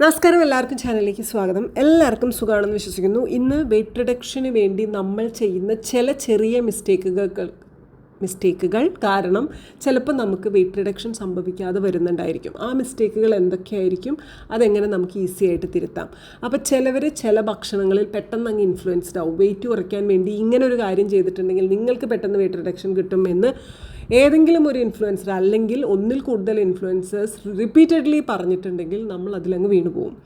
നമസ്കാരം എല്ലാവർക്കും ചാനലിലേക്ക് സ്വാഗതം. എല്ലാവർക്കും സുഖമാണെന്ന് വിശ്വസിക്കുന്നു. ഇന്ന് വെയിറ്റ് റിഡക്ഷന് വേണ്ടി നമ്മൾ ചെയ്യുന്ന ചില ചെറിയ മിസ്റ്റേക്കുകൾ മിസ്റ്റേക്കുകൾ കാരണം ചിലപ്പോൾ നമുക്ക് വെയിറ്റ് റിഡക്ഷൻ സംഭവിക്കാതെ വരുന്നുണ്ടായിരിക്കും. ആ മിസ്റ്റേക്കുകൾ എന്തൊക്കെയായിരിക്കും? അതെങ്ങനെ നമുക്ക് ഈസി ആയിട്ട് തിരുത്താം? അപ്പോൾ ചിലവർ ചില ഭക്ഷണങ്ങളിൽ പെട്ടെന്ന് അങ്ങ് ഇൻഫ്ലുവൻസ്ഡ് ആവും. വെയിറ്റ് കുറയ്ക്കാൻ വേണ്ടി ഇങ്ങനെ ഒരു കാര്യം ചെയ്തിട്ടുണ്ടെങ്കിൽ നിങ്ങൾക്ക് പെട്ടെന്ന് വെയിറ്റ് റിഡക്ഷൻ കിട്ടും എന്ന് ഏതെങ്കിലും ഒരു ഇൻഫ്ലുവൻസർ അല്ലെങ്കിൽ ഒന്നിൽ കൂടുതൽ ഇൻഫ്ലുവൻസേഴ്സ് റിപ്പീറ്റഡ്ലി പറഞ്ഞിട്ടുണ്ടെങ്കിൽ നമ്മൾ അതിലങ്ങ് വീണു പോകും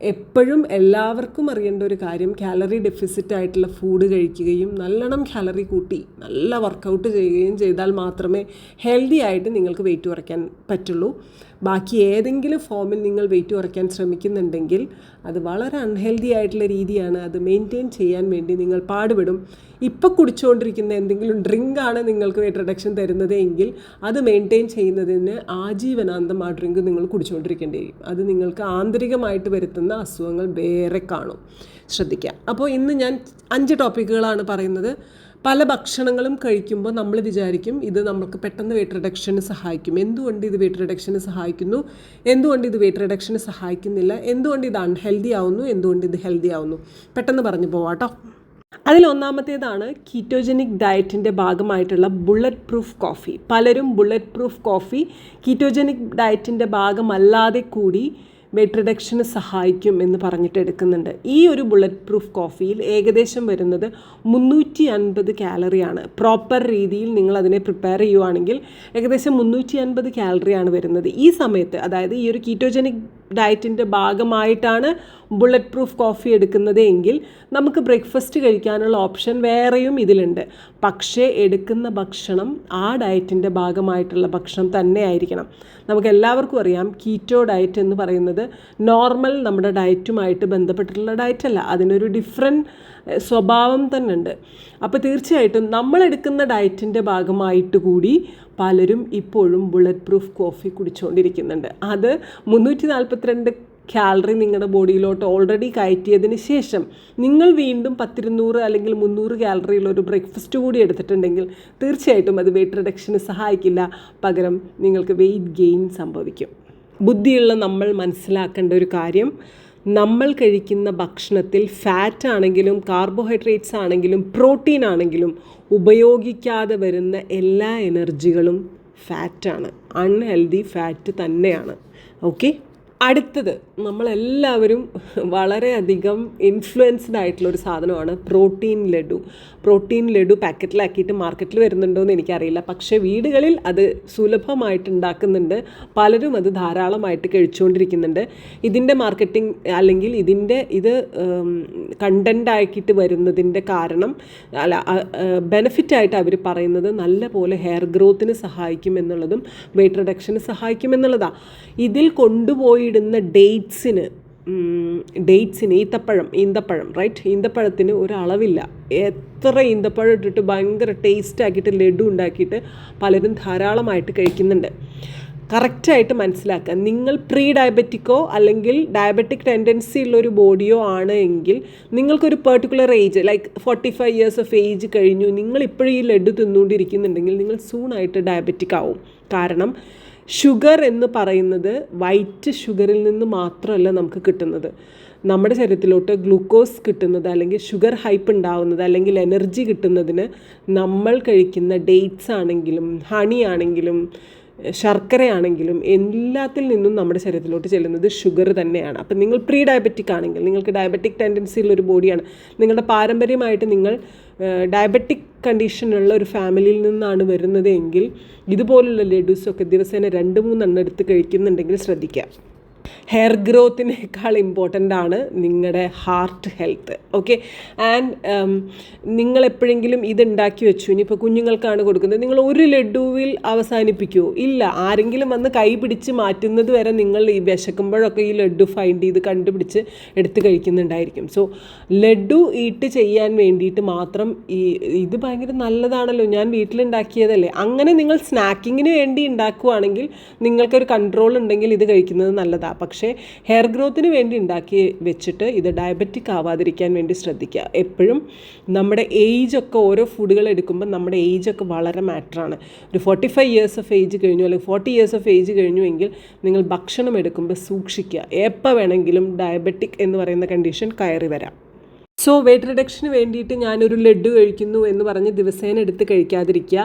എപ്പോഴും എല്ലാവർക്കും അറിയേണ്ട ഒരു കാര്യം കാലറി ഡെഫിസിറ്റ് ആയിട്ടുള്ള ഫുഡ് കഴിക്കുകയും നല്ലോണം കാലറി കൂട്ടി നല്ല വർക്കൗട്ട് ചെയ്യുകയും ചെയ്താൽ മാത്രമേ ഹെൽത്തി ആയിട്ട് നിങ്ങൾക്ക് വെയിറ്റ് കുറയ്ക്കാൻ പറ്റുള്ളൂ. ബാക്കി ഏതെങ്കിലും ഫോമിൽ നിങ്ങൾ വെയിറ്റ് കുറയ്ക്കാൻ ശ്രമിക്കുന്നുണ്ടെങ്കിൽ അത് വളരെ അൺഹെൽത്തി ആയിട്ടുള്ള രീതിയാണ്. അത് മെയിന്റെയിൻ ചെയ്യാൻ വേണ്ടി നിങ്ങൾ പാടുപെടും. ഇപ്പോൾ കുടിച്ചുകൊണ്ടിരിക്കുന്ന എന്തെങ്കിലും ഡ്രിങ്കാണ് നിങ്ങൾക്ക് വെയിറ്റ് റിഡക്ഷൻ തരുന്നത് എങ്കിൽ അത് മെയിന്റെയിൻ ചെയ്യുന്നതിന് ആജീവനാന്തം ആ ഡ്രിങ്ക് നിങ്ങൾ കുടിച്ചുകൊണ്ടിരിക്കേണ്ടി വരും. അത് നിങ്ങൾക്ക് ആന്തരികമായിട്ട് വരുത്തുന്ന അസുഖങ്ങൾ വേറെ കാണും. ശ്രദ്ധിക്കുക അപ്പോൾ ഇന്ന് ഞാൻ അഞ്ച് ടോപ്പിക്കുകളാണ് പറയുന്നത്. പല ഭക്ഷണങ്ങളും കഴിക്കുമ്പോൾ നമ്മൾ വിചാരിക്കും ഇത് നമുക്ക് പെട്ടെന്ന് വെയിറ്റ് റിഡക്ഷന് സഹായിക്കും. എന്തുകൊണ്ട് ഇത് വെയിറ്റ് റിഡക്ഷന് സഹായിക്കുന്നു? എന്തുകൊണ്ട് ഇത് വെയിറ്റ് റിഡക്ഷന് സഹായിക്കുന്നില്ല? എന്തുകൊണ്ട് ഇത് അൺഹെൽതി ആവുന്നു? എന്തുകൊണ്ട് ഇത് ഹെൽതി ആവുന്നു? പെട്ടെന്ന് പറഞ്ഞു പോവാട്ടോ. അതിൽ ഒന്നാമത്തേതാണ് കീറ്റോജനിക് ഡയറ്റിന്റെ ഭാഗമായിട്ടുള്ള ബുള്ളറ്റ് പ്രൂഫ് കോഫി പലരും ബുള്ളറ്റ് പ്രൂഫ് കോഫി കീറ്റോജനിക് ഡയറ്റിന്റെ ഭാഗമല്ലാതെ കൂടി വെയിറ്റ് റിഡക്ഷന് സഹായിക്കും എന്ന് പറഞ്ഞിട്ട് എടുക്കുന്നുണ്ട്. ഈ ഒരു ബുള്ളറ്റ് പ്രൂഫ് കോഫിയിൽ ഏകദേശം വരുന്നത് മുന്നൂറ്റി അൻപത് കാലറിയാണ് പ്രോപ്പർ രീതിയിൽ നിങ്ങൾ അതിനെ പ്രിപ്പയർ ചെയ്യുവാണെങ്കിൽ ഏകദേശം മുന്നൂറ്റി അൻപത് കാലറിയാണ് വരുന്നത്. ഈ സമയത്ത് അതായത് ഈ ഒരു കീറ്റോജനിക് ഡയറ്റിന്റെ ഭാഗമായിട്ടാണ് ബുള്ളറ്റ് പ്രൂഫ് കോഫി എടുക്കുന്നത് എങ്കിൽ നമുക്ക് ബ്രേക്ക്ഫാസ്റ്റ് കഴിക്കാനുള്ള ഓപ്ഷൻ വേറെയും ഇതിലുണ്ട്. പക്ഷേ എടുക്കുന്ന ഭക്ഷണം ആ ഡയറ്റിന്റെ ഭാഗമായിട്ടുള്ള ഭക്ഷണം തന്നെ ആയിരിക്കണം നമുക്ക് എല്ലാവർക്കും അറിയാം കീറ്റോ ഡയറ്റ് എന്ന് പറയുന്നത് നോർമൽ നമ്മുടെ ഡയറ്റുമായിട്ട് ബന്ധപ്പെട്ടിട്ടുള്ള ഡയറ്റല്ല. അതിനൊരു ഡിഫറെന്റ് സ്വഭാവം തന്നെ ഉണ്ട് അപ്പോൾ തീർച്ചയായിട്ടും നമ്മളെടുക്കുന്ന ഡയറ്റിന്റെ ഭാഗമായിട്ട് കൂടി പലരും ഇപ്പോഴും ബുള്ളറ്റ് പ്രൂഫ് കോഫി കുടിച്ചുകൊണ്ടിരിക്കുന്നുണ്ട് അത് മുന്നൂറ്റി നാൽപ്പത്തിരണ്ട് കാലറി നിങ്ങളുടെ ബോഡിയിലോട്ട് ഓൾറെഡി കയറ്റിയതിന് ശേഷം നിങ്ങൾ വീണ്ടും പത്തിരുന്നൂറ് അല്ലെങ്കിൽ മുന്നൂറ് കാലറിയുള്ള ഒരു ബ്രേക്ക്ഫാസ്റ്റ് കൂടി എടുത്തിട്ടുണ്ടെങ്കിൽ തീർച്ചയായിട്ടും അത് വെയിറ്റ് റിഡക്ഷന് സഹായിക്കില്ല. പകരം നിങ്ങൾക്ക് വെയിറ്റ് ഗെയിൻ സംഭവിക്കും. ബുദ്ധിയുള്ള നമ്മൾ മനസ്സിലാക്കേണ്ട ഒരു കാര്യം നമ്മൾ കഴിക്കുന്ന ഭക്ഷണത്തിൽ ഫാറ്റ് ആണെങ്കിലും കാർബോഹൈഡ്രേറ്റ്സ് ആണെങ്കിലും പ്രോട്ടീൻ ആണെങ്കിലും ഉപയോഗിക്കാതെ വരുന്ന എല്ലാ എനർജികളും ഫാറ്റാണ് അൺഹെൽതി ഫാറ്റ് തന്നെയാണ്. ഓക്കെ അടുത്തത് നമ്മളെല്ലാവരും വളരെയധികം ഇൻഫ്ലുവൻസ്ഡ് ആയിട്ടുള്ള ഒരു സാധനമാണ് പ്രോട്ടീൻ ലഡു. പ്രോട്ടീൻ ലഡു പാക്കറ്റിലാക്കിയിട്ട് മാർക്കറ്റിൽ വരുന്നുണ്ടോ എന്ന് എനിക്കറിയില്ല. പക്ഷേ വീടുകളിൽ അത് സുലഭമായിട്ട് ഉണ്ടാക്കുന്നുണ്ട്. പലരും അത് ധാരാളമായിട്ട് കഴിച്ചുകൊണ്ടിരിക്കുന്നുണ്ട്. ഇതിന്റെ മാർക്കറ്റിംഗ് അല്ലെങ്കിൽ ഇതിന്റെ ഇത് കണ്ടന്റ് ആക്കിയിട്ട് വരുന്നതിന്റെ കാരണം അല്ല ബെനിഫിറ്റായിട്ട് അവർ പറയുന്നത് നല്ല പോലെ ഹെയർ ഗ്രോത്തിന് സഹായിക്കും എന്നുള്ളതും വെയിറ്റ് റിഡക്ഷന് സഹായിക്കും എന്നുള്ളതാണ് ഇതിൽ കൊണ്ടുപോയിടുന്ന ഡേറ്റ്സിന് ഡേറ്റ്സിന് ഈത്തപ്പഴം ഈന്തപ്പഴം റൈറ്റ് ഈന്തപ്പഴത്തിന് ഒരളവില്ല. എത്ര ഈന്തപ്പഴം ഇട്ടിട്ട് ഭയങ്കര ടേസ്റ്റ് ആക്കിയിട്ട് ലഡു ഉണ്ടാക്കിയിട്ട് പലരും ധാരാളമായിട്ട് കഴിക്കുന്നുണ്ട്. കറക്റ്റായിട്ട് മനസ്സിലാക്കുക. നിങ്ങൾ പ്രീ ഡയബറ്റിക്കോ അല്ലെങ്കിൽ ഡയബറ്റിക് ടെൻഡൻസി ഉള്ളൊരു ബോഡിയോ ആണ് എങ്കിൽ നിങ്ങൾക്കൊരു particular age like forty five years of age കഴിഞ്ഞു നിങ്ങൾ ഇപ്പോഴും ഈ ലഡു തിന്നുകൊണ്ടിരിക്കുന്നുണ്ടെങ്കിൽ നിങ്ങൾ സൂണായിട്ട് ഡയബറ്റിക് ആവും. കാരണം ഷുഗർ എന്ന് പറയുന്നത് വൈറ്റ് ഷുഗറിൽ നിന്ന് മാത്രമല്ല നമുക്ക് കിട്ടുന്നത്. നമ്മുടെ ശരീരത്തിലോട്ട് ഗ്ലൂക്കോസ് കിട്ടുന്നത് അല്ലെങ്കിൽ ഷുഗർ ഹൈപ്പ് ഉണ്ടാവുന്നത് അല്ലെങ്കിൽ എനർജി കിട്ടുന്നതിന് നമ്മൾ കഴിക്കുന്ന ഡേറ്റ്സ് ആണെങ്കിലും ഹണി ആണെങ്കിലും ശർക്കരയാണെങ്കിലും എല്ലാത്തിൽ നിന്നും നമ്മുടെ ശരീരത്തിലോട്ട് ചെല്ലുന്നത് ഷുഗർ തന്നെയാണ്. അപ്പം നിങ്ങൾ പ്രീ ഡയബറ്റിക് ആണെങ്കിൽ നിങ്ങൾക്ക് ഡയബറ്റിക് ടെൻഡൻസി ഉള്ള ഒരു ബോഡിയാണ് നിങ്ങളുടെ പാരമ്പര്യമായിട്ട് നിങ്ങൾ ഡയബറ്റിക് കണ്ടീഷനുള്ള ഒരു ഫാമിലിയിൽ നിന്നാണ് വരുന്നത് എങ്കിൽ ഇതുപോലുള്ള ലഡൂസൊക്കെ ദിവസേന രണ്ട് മൂന്നെണ്ണം എടുത്ത് കഴിക്കുന്നുണ്ടെങ്കിൽ ശ്രദ്ധിക്കുക ഹെയർ ഗ്രോത്തിനേക്കാൾ ഇമ്പോർട്ടന്റ് ആണ് നിങ്ങളുടെ ഹാർട്ട് ഹെൽത്ത് ഓക്കെ ആൻഡ് നിങ്ങൾ എപ്പോഴെങ്കിലും ഇത് ഉണ്ടാക്കി വെച്ചു. ഇനിയിപ്പോൾ കുഞ്ഞുങ്ങൾക്കാണ് കൊടുക്കുന്നത്. നിങ്ങൾ ഒരു ലഡുവിൽ അവസാനിപ്പിക്കൂ. ഇല്ല ആരെങ്കിലും വന്ന് കൈ പിടിച്ച് മാറ്റുന്നത് വരെ നിങ്ങൾ ഈ വിശക്കുമ്പോഴൊക്കെ ഈ ലഡു ഫൈൻഡ് ചെയ്ത് കണ്ടുപിടിച്ച് എടുത്ത് കഴിക്കുന്നുണ്ടായിരിക്കും. സോ ലഡു ഈട്ട് ചെയ്യാൻ വേണ്ടിയിട്ട് മാത്രം ഈ ഇത് ഭയങ്കര നല്ലതാണല്ലോ. ഞാൻ വീട്ടിലുണ്ടാക്കിയതല്ലേ. അങ്ങനെ നിങ്ങൾ സ്നാക്കിങ്ങിന് വേണ്ടി ഉണ്ടാക്കുകയാണെങ്കിൽ നിങ്ങൾക്കൊരു കൺട്രോൾ ഉണ്ടെങ്കിൽ ഇത് കഴിക്കുന്നത് നല്ലതാണ് പക്ഷേ ഹെയർ ഗ്രോത്തിന് വേണ്ടി ഉണ്ടാക്കി വെച്ചിട്ട് ഇത് ഡയബറ്റിക് ആവാതിരിക്കാൻ വേണ്ടി ശ്രദ്ധിക്കുക. എപ്പോഴും നമ്മുടെ ഏജ് ഒക്കെ ഓരോ ഫുഡുകൾ എടുക്കുമ്പോൾ നമ്മുടെ ഏജ് ഒക്കെ വളരെ മാറ്ററാണ് ഒരു forty five years of age കഴിഞ്ഞു അല്ലെങ്കിൽ ഫോർട്ടി ഇയേഴ്സ് ഓഫ് ഏജ് കഴിഞ്ഞു എങ്കിൽ നിങ്ങൾ ഭക്ഷണം എടുക്കുമ്പോൾ സൂക്ഷിക്കുക. എപ്പോൾ വേണമെങ്കിലും ഡയബറ്റിക് എന്ന് പറയുന്ന കണ്ടീഷൻ കയറി വരാം. സോ വെയിറ്റ് റിഡക്ഷന് വേണ്ടിയിട്ട് ഞാനൊരു ലഡു കഴിക്കുന്നു എന്ന് പറഞ്ഞ് ദിവസേന എടുത്ത് കഴിക്കാതിരിക്കുക.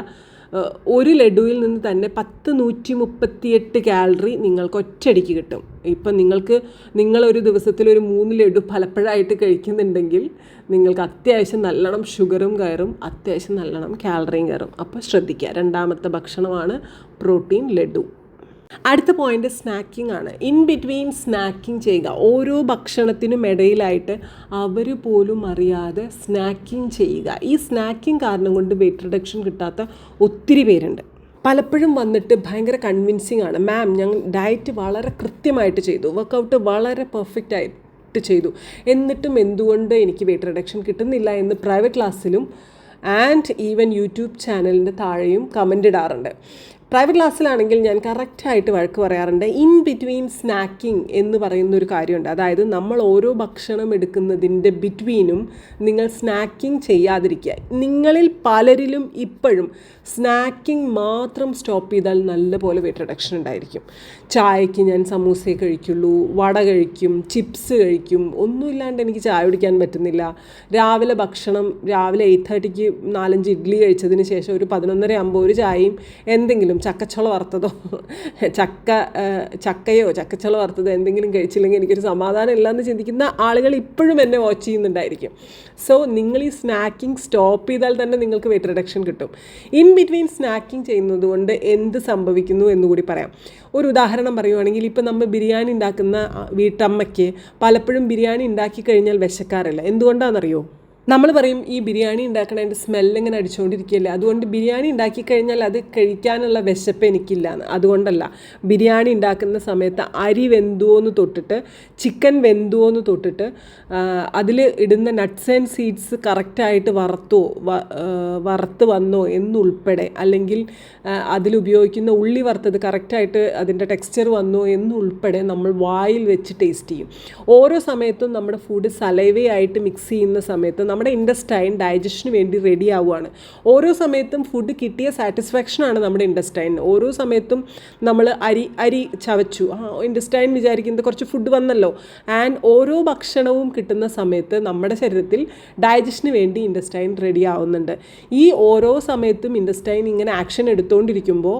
ഒരു ലഡുവിൽ നിന്ന് തന്നെ പത്ത് നൂറ്റി മുപ്പത്തിയെട്ട് കാലറി നിങ്ങൾക്ക് ഒറ്റയടിക്ക് കിട്ടും. ഇപ്പം നിങ്ങൾക്ക് നിങ്ങളൊരു ദിവസത്തിൽ ഒരു മൂന്ന് ലഡു പലപ്പോഴായിട്ട് കഴിക്കുന്നുണ്ടെങ്കിൽ നിങ്ങൾക്ക് അത്യാവശ്യം നല്ലോണം ഷുഗറും കയറും അത്യാവശ്യം നല്ലോണം കാലറിയും കയറും. അപ്പോൾ ശ്രദ്ധിക്കുക. രണ്ടാമത്തെ ഭക്ഷണമാണ് പ്രോട്ടീൻ ലഡു. അടുത്ത പോയിന്റ് സ്നാക്കിംഗ് ആണ്. ഇൻ ബിറ്റ്വീൻ സ്നാക്കിംഗ് ചെയ്യുക. ഓരോ ഭക്ഷണത്തിനും ഇടയിലായിട്ട് അവർ പോലും അറിയാതെ സ്നാക്കിംഗ് ചെയ്യുക. ഈ സ്നാക്കിംഗ് കാരണം കൊണ്ട് വെയിറ്റ് റിഡക്ഷൻ കിട്ടാത്ത ഒത്തിരി പേരുണ്ട്. പലപ്പോഴും വന്നിട്ട് ഭയങ്കര കൺവിൻസിങ് ആണ്. മാം ഞങ്ങൾ ഡയറ്റ് വളരെ കൃത്യമായിട്ട് ചെയ്തു. വർക്കൗട്ട് വളരെ പെർഫെക്റ്റ് ആയിട്ട് ചെയ്തു. എന്നിട്ടും എന്തുകൊണ്ട് എനിക്ക് വെയിറ്റ് റിഡക്ഷൻ കിട്ടുന്നില്ല എന്ന് പ്രൈവറ്റ് ക്ലാസ്സിലും ആൻഡ് ഈവൻ യൂട്യൂബ് ചാനലിന്റെ താഴെയും കമന്റ് ഇടാറുണ്ട്. പ്രൈവറ്റ് ക്ലാസ്സിലാണെങ്കിൽ ഞാൻ കറക്റ്റായിട്ട് വഴക്ക് പറയാറുണ്ട്. ഇൻ ബിറ്റ്വീൻ സ്നാക്കിംഗ് എന്ന് പറയുന്ന ഒരു കാര്യമുണ്ട്. അതായത് നമ്മൾ ഓരോ ഭക്ഷണം എടുക്കുന്നതിന്റെ ബിറ്റ്വീനും നിങ്ങൾ സ്നാക്കിംഗ് ചെയ്യാതിരിക്കുക. നിങ്ങളിൽ പലരിലും ഇപ്പോഴും സ്നാക്കിംഗ് മാത്രം സ്റ്റോപ്പ് ചെയ്താൽ നല്ലപോലെ വെയിറ്റ് റിഡക്ഷൻ ഉണ്ടായിരിക്കും. ചായക്ക് ഞാൻ സമൂസയെ കഴിക്കുള്ളൂ വട കഴിക്കും ചിപ്സ് കഴിക്കും ഒന്നുമില്ലാണ്ട് എനിക്ക് ചായ കുടിക്കാൻ പറ്റുന്നില്ല. രാവിലെ ഭക്ഷണം രാവിലെ എയ്റ്റ് തേർട്ടിക്ക് നാലഞ്ച് ഇഡ്ഡലി കഴിച്ചതിന് ശേഷം ഒരു പതിനൊന്നര ആകുമ്പോൾ ഒരു ചായയും എന്തെങ്കിലും ചക്കച്ചുള വറുത്തതോ ചക്ക ചക്കയോ ചക്കച്ചുള വറുത്തതോ എന്തെങ്കിലും കഴിച്ചില്ലെങ്കിൽ എനിക്കൊരു സമാധാനം ഇല്ലയെന്ന് ചിന്തിക്കുന്ന ആളുകൾ ഇപ്പോഴും എന്നെ വാച്ച് ചെയ്യുന്നുണ്ടായിരിക്കും. സോ നിങ്ങൾ ഈ സ്നാക്കിംഗ് സ്റ്റോപ്പ് ചെയ്താൽ തന്നെ നിങ്ങൾക്ക് വെയിറ്റ് റിഡക്ഷൻ കിട്ടും. ഇൻ ബിറ്റ്വീൻ സ്നാക്കിംഗ് ചെയ്യുന്നത് കൊണ്ട് എന്ത് സംഭവിക്കുന്നു എന്നുകൂടി പറയാം. ഒരു ഉദാഹരണം പറയുവാണെങ്കിൽ ഇപ്പം നമ്മൾ ബിരിയാണി ഉണ്ടാക്കുന്ന വീട്ടമ്മയ്ക്ക് പലപ്പോഴും ബിരിയാണി ഉണ്ടാക്കി കഴിഞ്ഞാൽ വിശക്കാറില്ല. എന്തുകൊണ്ടാണെന്നറിയോ? നമ്മൾ പറയും ഈ ബിരിയാണി ഉണ്ടാക്കണതിന്റെ സ്മെല്ല് ഇങ്ങനെ അടിച്ചുകൊണ്ടിരിക്കുകയല്ലേ അതുകൊണ്ട് ബിരിയാണി ഉണ്ടാക്കി കഴിഞ്ഞാൽ അത് കഴിക്കാനുള്ള വിശപ്പ് എനിക്കില്ല അതുകൊണ്ടല്ല ബിരിയാണി ഉണ്ടാക്കുന്ന സമയത്ത് അരി വെന്തുവോന്ന് തൊട്ടിട്ട് ചിക്കൻ വെന്തുവോന്ന് തൊട്ടിട്ട് അതിൽ ഇടുന്ന നട്ട്സ് ആൻഡ് സീഡ്സ് കറക്റ്റായിട്ട് വറുത്തോ വറുത്ത് വന്നോ എന്നുൾപ്പെടെ അല്ലെങ്കിൽ അതിലുപയോഗിക്കുന്ന ഉള്ളി വറുത്തത് കറക്റ്റായിട്ട് അതിന്റെ ടെക്സ്ചർ വന്നോ എന്നുൾപ്പെടെ നമ്മൾ വായിൽ വെച്ച് ടേസ്റ്റ് ചെയ്യും. ഓരോ സമയത്തും നമ്മുടെ ഫുഡ് സലൈവയായിട്ട് മിക്സ് ചെയ്യുന്ന സമയത്ത് നമ്മുടെ ഇൻഡസ്റ്റൈൻ ഡൈജഷന് വേണ്ടി റെഡി ആവുകയാണ് ഓരോ സമയത്തും ഫുഡ് കിട്ടിയ സാറ്റിസ്ഫാക്ഷനാണ് നമ്മുടെ ഇൻഡസ്റ്റൈൻ ഓരോ സമയത്തും നമ്മൾ അരി അരി ചവച്ചു. ആ ഇൻഡസ്റ്റൈൻ വിചാരിക്കുന്നത് കുറച്ച് ഫുഡ് വന്നല്ലോ. ആൻഡ് ഓരോ ഭക്ഷണവും കിട്ടുന്ന സമയത്ത് നമ്മുടെ ശരീരത്തിൽ ഡൈജഷന് വേണ്ടി ഇൻഡസ്റ്റൈൻ റെഡി ആവുന്നുണ്ട്. ഈ ഓരോ സമയത്തും ഇൻഡസ്റ്റൈൻ ഇങ്ങനെ ആക്ഷൻ എടുത്തുകൊണ്ടിരിക്കുമ്പോൾ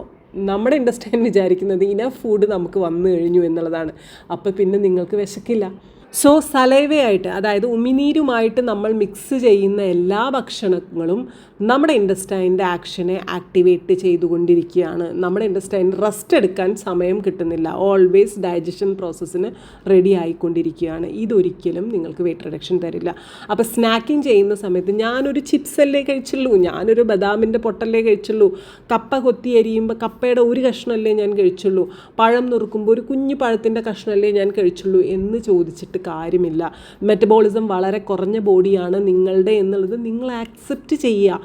നമ്മുടെ ഇൻഡസ്റ്റൈൻ വിചാരിക്കുന്നത് ഇനഫ് ഫുഡ് നമുക്ക് വന്നു കഴിഞ്ഞു എന്നുള്ളതാണ്. അപ്പോൾ പിന്നെ നിങ്ങൾക്ക് വിശക്കില്ല. സോ സലൈവയായിട്ട് അതായത് ഉമിനീരുമായിട്ട് നമ്മൾ മിക്സ് ചെയ്യുന്ന എല്ലാ ഭക്ഷണങ്ങളും നമ്മുടെ ഇൻഡസ്റ്റൈന്റെ ആക്ഷനെ ആക്ടിവേറ്റ് ചെയ്തുകൊണ്ടിരിക്കുകയാണ്. നമ്മുടെ ഇൻഡസ്റ്റൈൻ റെസ്റ്റ് എടുക്കാൻ സമയം കിട്ടുന്നില്ല. ഓൾവേസ് ഡൈജഷൻ പ്രോസസ്സിന് റെഡി ആയിക്കൊണ്ടിരിക്കുകയാണ്. ഇതൊരിക്കലും നിങ്ങൾക്ക് വെയിറ്റ് റിഡക്ഷൻ തരില്ല. അപ്പോൾ സ്നാക്കിംഗ് ചെയ്യുന്ന സമയത്ത് ഞാനൊരു ചിപ്സ് അല്ലേ കഴിച്ചുള്ളൂ ഞാനൊരു ബദാമിന്റെ പൊട്ടല്ലേ കഴിച്ചുള്ളൂ കപ്പ കൊത്തി അരിയുമ്പോൾ കപ്പയുടെ ഒരു കഷ്ണമല്ലേ ഞാൻ കഴിച്ചുള്ളൂ പഴം നുറുക്കുമ്പോൾ ഒരു കുഞ്ഞു പഴത്തിന്റെ കഷ്ണമല്ലേ ഞാൻ കഴിച്ചുള്ളൂ എന്ന് ചോദിച്ചിട്ട് കാര്യമില്ല. മെറ്റബോളിസം വളരെ കുറഞ്ഞ ബോഡിയാണ് നിങ്ങളുടെ എന്നുള്ളത് നിങ്ങൾ ആക്സെപ്റ്റ് ചെയ്യുക.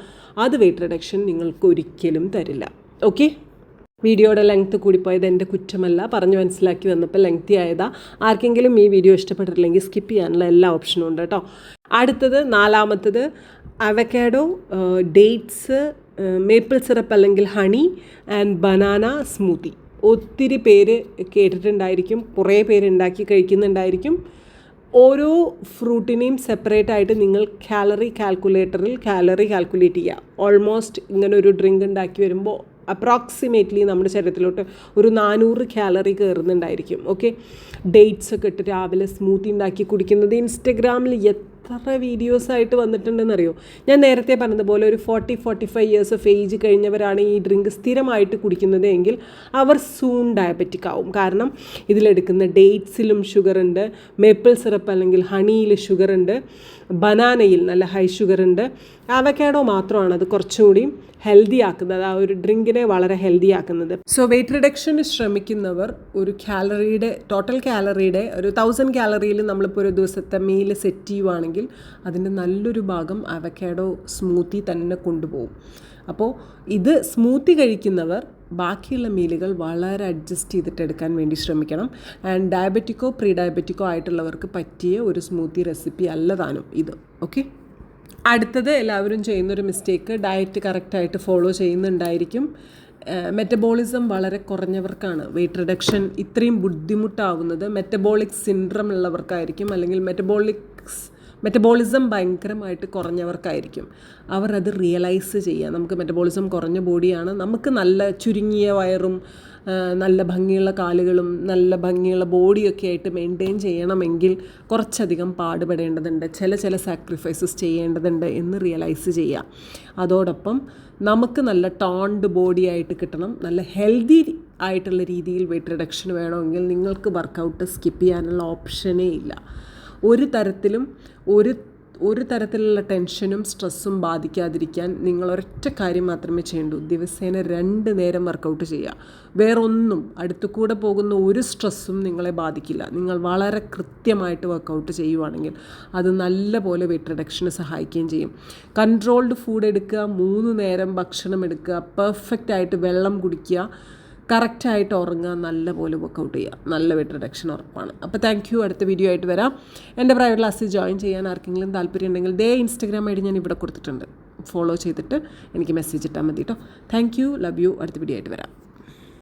അത് വെയിറ്റ് റിഡക്ഷൻ നിങ്ങൾക്ക് ഒരിക്കലും തരില്ല. ഓക്കെ വീഡിയോയുടെ ലെങ്ത്ത് കൂടിപ്പോയത് എന്റെ കുറ്റമല്ല. പറഞ്ഞു മനസ്സിലാക്കി വന്നപ്പോൾ ലെങ്തി ആയതാ. ആർക്കെങ്കിലും ഈ വീഡിയോ ഇഷ്ടപ്പെട്ടിട്ടില്ലെങ്കിൽ സ്കിപ്പ് ചെയ്യാനുള്ള എല്ലാ ഓപ്ഷനും ഉണ്ട് കേട്ടോ അടുത്തത് നാലാമത്തത് അവക്കാഡോ ഡേറ്റ്സ് മേപ്പിൾ സിറപ്പ് അല്ലെങ്കിൽ ഹണി ആൻഡ് ബനാന സ്മൂത്തി ഒത്തിരി പേര് കേട്ടിട്ടുണ്ടായിരിക്കും കുറേ പേര് ഉണ്ടാക്കി കഴിക്കുന്നുണ്ടായിരിക്കും. ഓരോ ഫ്രൂട്ടിനെയും സെപ്പറേറ്റ് ആയിട്ട് നിങ്ങൾ കാലറി കാൽക്കുലേറ്ററിൽ കാലറി കാൽക്കുലേറ്റ് ചെയ്യുക. ഓൾമോസ്റ്റ് ഇങ്ങനെ ഒരു ഡ്രിങ്ക് ഉണ്ടാക്കി വരുമ്പോൾ അപ്രോക്സിമേറ്റ്ലി നമ്മുടെ ശരീരത്തിലോട്ട് ഒരു നാനൂറ് കാലറി കയറുന്നുണ്ടായിരിക്കും. ഓക്കെ ഡേറ്റ്സ് ഒക്കെ ഇട്ട് രാവിലെ സ്മൂത്തി ഉണ്ടാക്കി കുടിക്കുന്നത് ഇൻസ്റ്റഗ്രാമിൽ എത്ര വീഡിയോസ് ആയിട്ട് വന്നിട്ടുണ്ടെന്നറിയോ? ഞാൻ നേരത്തെ പറഞ്ഞതുപോലെ ഒരു forty forty five years of age കഴിഞ്ഞവരാണ് ഈ ഡ്രിങ്ക് സ്ഥിരമായിട്ട് കുടിക്കുന്നത് എങ്കിൽ അവർ സൂൺ ഡയബറ്റിക് ആവും. കാരണം ഇതിലെടുക്കുന്ന ഡേറ്റ്സിലും ഷുഗർ ഉണ്ട് മേപ്പിൾ സിറപ്പ് അല്ലെങ്കിൽ ഹണിയിൽ ഷുഗർ ഉണ്ട് ബനാനയിൽ നല്ല ഹൈ ഷുഗർ ഉണ്ട്. അവക്കാഡോ മാത്രമാണ് അത് കുറച്ചും കൂടി ഹെൽത്തി ആക്കുന്നത് ആ ഒരു ഡ്രിങ്കിനെ വളരെ ഹെൽത്തി ആക്കുന്നത്. സോ വെയിറ്റ് റിഡക്ഷന് ശ്രമിക്കുന്നവർ ഒരു കാലറിയുടെ ടോട്ടൽ കാലറിയുടെ ഒരു തൗസൻഡ് കാലറിയിൽ നമ്മളിപ്പോൾ ഒരു ദിവസത്തെ മീൽ സെറ്റ് ചെയ്യുവാണെങ്കിൽ അതിന്റെ നല്ലൊരു ഭാഗം അവക്കാഡോ സ്മൂത്തി തന്നെ കൊണ്ടുപോകും. അപ്പോൾ ഇത് സ്മൂത്തി കഴിക്കുന്നവർ ബാക്കിയുള്ള മീലുകൾ വളരെ അഡ്ജസ്റ്റ് ചെയ്തിട്ട് എടുക്കാൻ വേണ്ടി ശ്രമിക്കണം. ആൻഡ് ഡയബറ്റിക്കോ പ്രീ ഡയബറ്റിക്കോ ആയിട്ടുള്ളവർക്ക് പറ്റിയ ഒരു സ്മൂത്തി റെസിപ്പി അല്ലതാനും ഇത്. ഓക്കെ? അടുത്തത് എല്ലാവരും ചെയ്യുന്നൊരു മിസ്റ്റേക്ക് ഡയറ്റ് കറക്റ്റായിട്ട് ഫോളോ ചെയ്യുന്നുണ്ടായിരിക്കും. മെറ്റബോളിസം വളരെ കുറഞ്ഞവർക്കാണ്. വെയിറ്റ് റിഡക്ഷൻ ഇത്രയും ബുദ്ധിമുട്ടാവുന്നത്. Metabolic syndrome ഉള്ളവർക്കായിരിക്കും. അല്ലെങ്കിൽ മെറ്റബോളിക്സ് മെറ്റബോളിസം ഭയങ്കരമായിട്ട് കുറഞ്ഞവർക്കായിരിക്കും. അവർ അത് റിയലൈസ് ചെയ്യുക നമുക്ക് മെറ്റബോളിസം കുറഞ്ഞ ബോഡിയാണ് നമുക്ക് നല്ല ചുരുങ്ങിയ വയറും നല്ല ഭംഗിയുള്ള കാലുകളും നല്ല ഭംഗിയുള്ള ബോഡിയൊക്കെ ആയിട്ട് മെയിന്റെയിൻ ചെയ്യണമെങ്കിൽ കുറച്ചധികം പാടുപെടേണ്ടതുണ്ട്. ചില ചില സാക്രിഫൈസസ് ചെയ്യേണ്ടതുണ്ട് എന്ന് റിയലൈസ് ചെയ്യുക അതോടൊപ്പം നമുക്ക് നല്ല ടോൺഡ് ബോഡി ആയിട്ട് കിട്ടണം. നല്ല ഹെൽത്തി ആയിട്ടുള്ള രീതിയിൽ വെയിറ്റ് റിഡക്ഷൻ വേണമെങ്കിൽ നിങ്ങൾക്ക് വർക്കൗട്ട് സ്കിപ്പ് ചെയ്യാനുള്ള ഓപ്ഷനേ ഇല്ല. ഒരു തരത്തിലും ഒരു ഒരു തരത്തിലുള്ള ടെൻഷനും സ്ട്രെസ്സും ബാധിക്കാതിരിക്കാൻ നിങ്ങൾ ഒരൊറ്റ കാര്യം മാത്രമേ ചെയ്യേണ്ടൂ. ദിവസേന രണ്ട് നേരം വർക്കൗട്ട് ചെയ്യുക. വേറൊന്നും അടുത്തു കൂടെ പോകുന്ന ഒരു സ്ട്രെസ്സും നിങ്ങളെ ബാധിക്കില്ല. നിങ്ങൾ വളരെ കൃത്യമായിട്ട് വർക്കൗട്ട് ചെയ്യുവാണെങ്കിൽ അത് നല്ല പോലെ വെയിറ്റ് റിഡക്ഷന് സഹായിക്കുകയും ചെയ്യും. കൺട്രോൾഡ് ഫുഡ് എടുക്കുക മൂന്ന് നേരം ഭക്ഷണം എടുക്കുക പെർഫെക്റ്റ് ആയിട്ട് വെള്ളം കുടിക്കുക കറക്റ്റായിട്ട് ഉറങ്ങുക നല്ല പോലെ വർക്കൗട്ട് ചെയ്യുക. നല്ല വെയിറ്റ് റിഡക്ഷൻ ഉറപ്പാണ്. അപ്പോൾ താങ്ക് യു അടുത്ത വീഡിയോ ആയിട്ട് വരാം. എന്റെ പ്രൈവറ്റ് ക്ലാസ്സിൽ ജോയിൻ ചെയ്യാൻ ആർക്കെങ്കിലും താല്പര്യം ഉണ്ടെങ്കിൽ ദേ ഇൻസ്റ്റഗ്രാം ഐ ഡി ഞാൻ ഇവിടെ കൊടുത്തിട്ടുണ്ട്. ഫോളോ ചെയ്തിട്ട് എനിക്ക് മെസ്സേജ് ഇട്ടാൽ മതി കേട്ടോ താങ്ക് യു ലവ് യു അടുത്ത വീഡിയോ ആയിട്ട് വരാം.